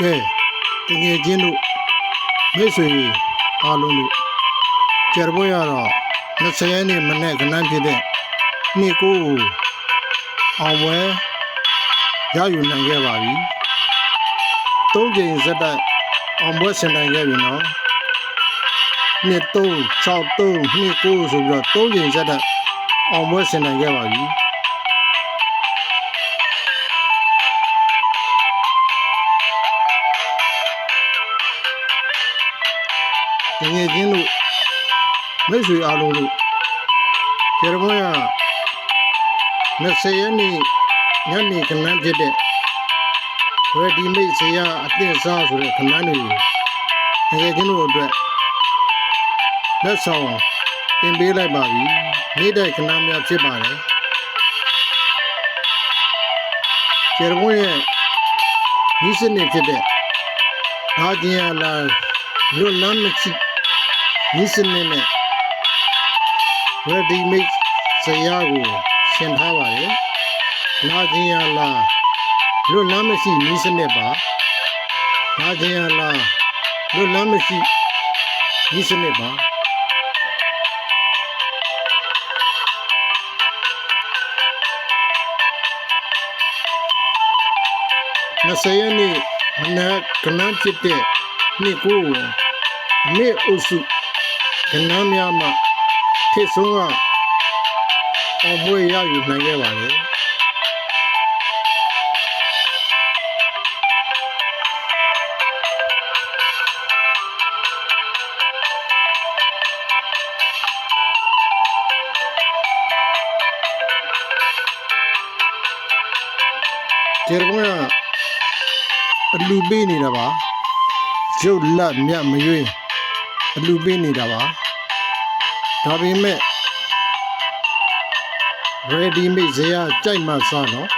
ကဲတငယ်ချင်းတို့မိတ်ဆွေအားလုံးတို့ကျရပွဲရတော့20ရက်နေ့မနေ့ကနန်းဖြစ်တဲ့နေ့ကိုအောင်ပွဲရယူနိုင်ခဲ့ပါပြီ။သုံးကြိမ်ဇက်တိုက်အောင်ပွဲဆင်နိုင်ခဲ့ပြီနော်။နှစ်3 6 3နှစ်9ဆိုပြီးတော့သုံးကြိမ်ဇက်တိုက်အောင်ပွဲဆင်နိုင်ခဲ့ပါပြီ။ တကယ်ချင်းလို့မိတ်ဆွေအားလုံးလို့ကျေရမွန်က20ရက်နေ့ညနေခဏဖြစ်တဲ့ ready made ဆရာအသင့်စားဆိုတဲ့ခဏတွေတကယ်ချင်းတို့အတွက်လက်ဆောင်တင်ပေးလိုက်ပါပြီနေ့တိုင်းခဏများဖြစ်ပါတယ်ကျေရမွန်ရဲ့ဒီစနစ်ဖြစ်တဲ့ဒါကျင်ရလာလွတ်လမ်းမရှိ ဒီစနစ်နဲ့ ready made ဇရာကိုရှင်းထားပါတယ်လာခြင်းရလားလွတ်လမ်းမရှိဒီစနစ်ပါလာခြင်းရလားလွတ်လမ်းမရှိဒီစနစ်ပါ20ရက်နေ့မနက်ကနန်းဖြစ်တဲ့နေ့ကိုနေ့အုပ်စု ကနန်းများမှထိတ်ဆုံးကအောင်ပွဲရယူနိုင်ခဲ့ပါတယ်ကျေရမကအလူပေးနေတာပါရုပ်လက်မြတ်မရွေးအလူပေးနေတာပါ ဒါပေမဲ့ ready made ဇရာကြိုက်မှစားနော်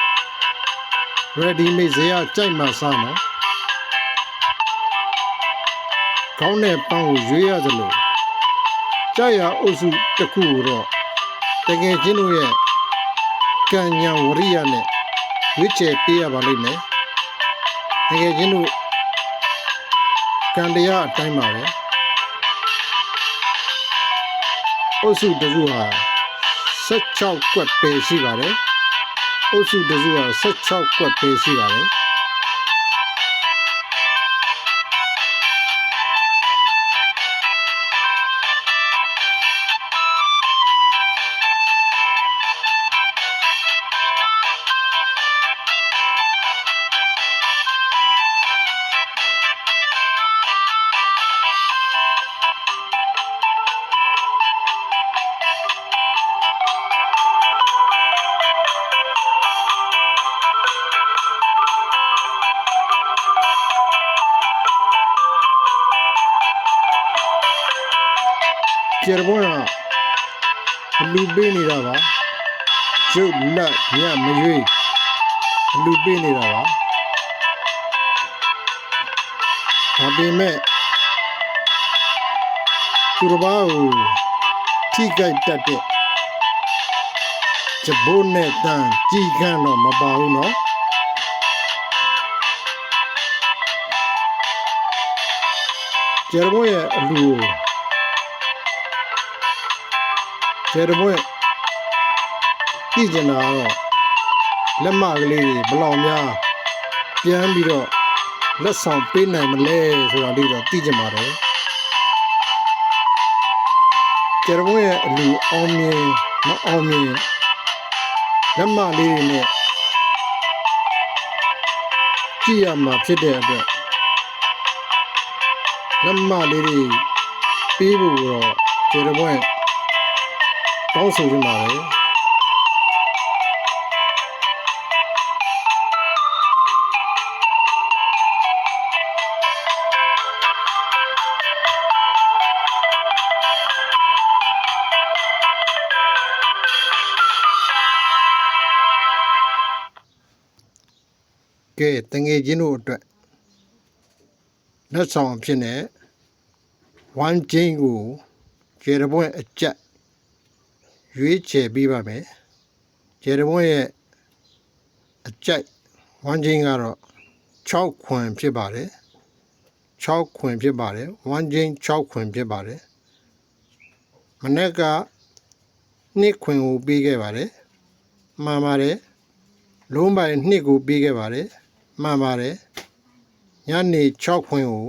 ready made ဇရာကြိုက်မှစားနော်ကောင်းတဲ့ပန်းကိုရွေးရသလိုကြိုက်ရအုပ်စုတစ်ခုကိုတော့တကယ်ချင်းတို့ရဲ့ကံညာဝရိယနဲ့ရွေးချယ်ပေးရပါလိမ့်မယ်တကယ်ချင်းတို့ကံတရားအတိုင်းပါပဲ အုပ်စုတစ်စုဟာ16ကွက်ပဲရှိပါတယ်အုပ်စုတစ်စုဟာ16ကွက်ပဲရှိပါတယ် ကျေရဘွန်းကအလူပေးနေတာပါရုပ်လက်ညမရွေးအလူပေးနေတာပါဒါပေမဲ့သူတစ်ပါးကိုထိကြိုက်တတ်တဲ့ဂျဘိုးနဲ့တန်ကြီးခန့်တော့မပါဘူးနော်ကျေရဘွန်းရဲ့အလူကို ကျေရဘွဲ့သိကျင်တာတော့လက်မကလေးတွေဘယ်လောက်များပြန်ပြီးတော့လက်ဆောင်ပေးနိုင်မလဲဆိုတာလေးတော့သိကျင်ပါတယ်ကျေရဘွဲ့ရဲ့အလူအောင်မြင်မအောင်မြင်လက်မလေးတွေနဲ့ကြည့်ရမှာဖြစ်တဲ့အတွက်လက်မလေးတွေပေးဖို့တော့ကျေရဘွဲ့ တောင်းဆိုခြင်းပါပဲကဲတငယ်ချင်းတို့အတွက်လက်ဆောင်အဖြစ်နဲ့ဝမ်ကျင်းကိုကျေရပွဲအကြက် ရွေးချယ်ပေးပါမယ်ဂျေရမွန်ရဲ့အကြိုက်ဝမ်းချင်းကတော့6ခွင်ဖြစ်ပါတယ်6ခွင်ဖြစ်ပါတယ်1ချင်း6ခွင်ဖြစ်ပါတယ်မနေ့ကနှစ်ခွင်ကိုပေးခဲ့ပါတယ်မှန်ပါတယ်လုံးပိုင်နှစ်ကိုပေးခဲ့ပါတယ်မှန်ပါတယ်ညနေ6ခွင်ကို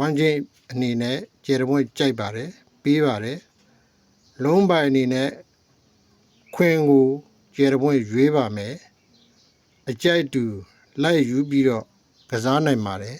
1ချင်းအနေနဲ့ကျေတပွင့်ကြိုက်ပါတယ်ပေးပါတယ်လုံးပိုင်အနေနဲ့ ခွင်ကိုကျေတပွင့်ရွေးပါမယ်အကြိုက်တူလိုက်ယူပြီးတော့ကစားနိုင်ပါတယ်